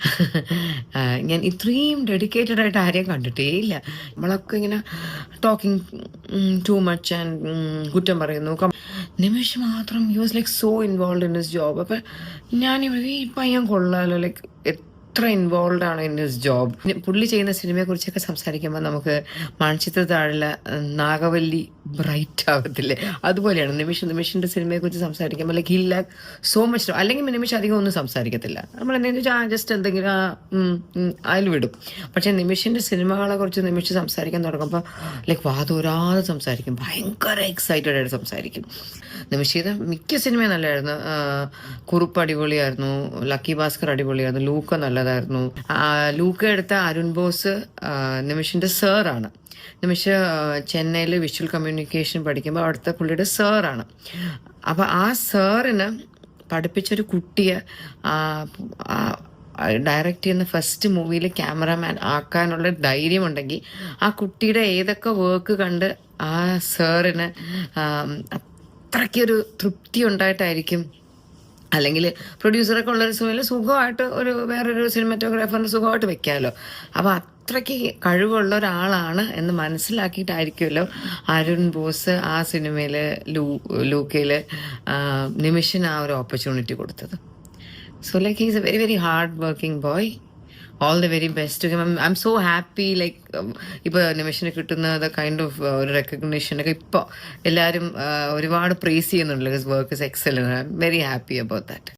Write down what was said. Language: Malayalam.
ഞാൻ ഇത്രയും ഡെഡിക്കേറ്റഡ് ആയിട്ട് ആരെയും കണ്ടിട്ടേ ഇല്ല. നമ്മളൊക്കെ ഇങ്ങനെ ടോക്കിംഗ് ടു മച്ച് ആൻഡ് കുറ്റം പറയുന്നു. നിമിഷം മാത്രം you was like so involve in his job അപ്പം ഞാൻ ഈ പയ്യൻ കൊള്ളാലോ ലൈക്ക് എത്ര ഇൻവോൾവ് ആണ് ഇൻ ഹിസ് ജോബ് പുള്ളി ചെയ്യുന്ന സിനിമയെ കുറിച്ചൊക്കെ സംസാരിക്കുമ്പോൾ നമുക്ക് മൺചിത്ര താഴില നാഗവല്ലി ബ്രൈറ്റ് ആവത്തില്ലേ? അതുപോലെയാണ് നിമിഷ നിമിഷിന്റെ സിനിമയെ കുറിച്ച് സംസാരിക്കുമ്പോൾ like hill lack so much അല്ലെങ്കിൽ നിമിഷം അധികം ഒന്നും സംസാരിക്കത്തില്ല. നമ്മൾ എന്തെങ്കിലും ജസ്റ്റ് എന്തെങ്കിലും അതിൽ വിടും. പക്ഷെ നിമിഷിന്റെ സിനിമകളെ കുറിച്ച് നിമിഷം സംസാരിക്കാൻ തുടങ്ങുമ്പോൾ ലൈക്ക് വാതോരാതെ സംസാരിക്കും. ഭയങ്കര എക്സൈറ്റഡ് ആയിട്ട് സംസാരിക്കും. നിമിഷ് ചെയ്ത മിക്ക സിനിമയും നല്ലതായിരുന്നു. കുറുപ്പ് അടിപൊളിയായിരുന്നു. ലക്കി ഭാസ്കർ അടിപൊളിയായിരുന്നു. ലൂക്ക നല്ലതായിരുന്നു. ആ, ലൂക്ക് എടുത്ത അരുൺ ബോസ് നിമിഷിന്റെ സാറാണ്. നിമിഷ് ചെന്നൈയിൽ വിഷ്വൽ കമ്മ്യൂണിക്കേഷൻ പഠിക്കുമ്പോൾ അവിടുത്തെ പുള്ളിയുടെ സാറാണ്. അപ്പോൾ ആ സാറിന് പഠിപ്പിച്ചൊരു കുട്ടിയെ ഡയറക്റ്റ് ചെയ്യുന്ന ഫസ്റ്റ് മൂവിയിൽ ക്യാമറാമാൻ ആക്കാനുള്ള ധൈര്യം ഉണ്ടെങ്കിൽ ആ കുട്ടിയുടെ ഏതൊക്കെ വർക്ക് കണ്ട് ആ സാറിന് അത്രയ്ക്കൊരു തൃപ്തി ഉണ്ടായിട്ടായിരിക്കും അല്ലെങ്കിൽ പ്രൊഡ്യൂസറൊക്കെ ഉള്ളൊരു സിനിമയിൽ സുഖമായിട്ട് ഒരു വേറൊരു സിനിമാറ്റോഗ്രാഫറിന് സുഖമായിട്ട് വെക്കാമല്ലോ അപ്പോൾ അത്രയ്ക്ക് കഴിവുള്ള ഒരാളാണ് എന്ന് മനസ്സിലാക്കിയിട്ടായിരിക്കുമല്ലോ അരുൺ ബോസ് ആ സിനിമയിൽ ലൂ ലൂക്കയിൽ നിമിഷിന് ആ ഒരു ഓപ്പർച്യൂണിറ്റി കൊടുത്തത്. So like he's a very very hard working boy all the very best I'm so happy like ഇപ്പോൾ നിമിഷന് കിട്ടുന്ന ദ കൈൻഡ് ഓഫ് ഒരു റെക്കഗ്നിഷനൊക്കെ ഇപ്പോൾ എല്ലാവരും uh, ഒരുപാട് പ്രേസ് ചെയ്യുന്നുണ്ടല്ലോ. His work is excellent I'm very happy about that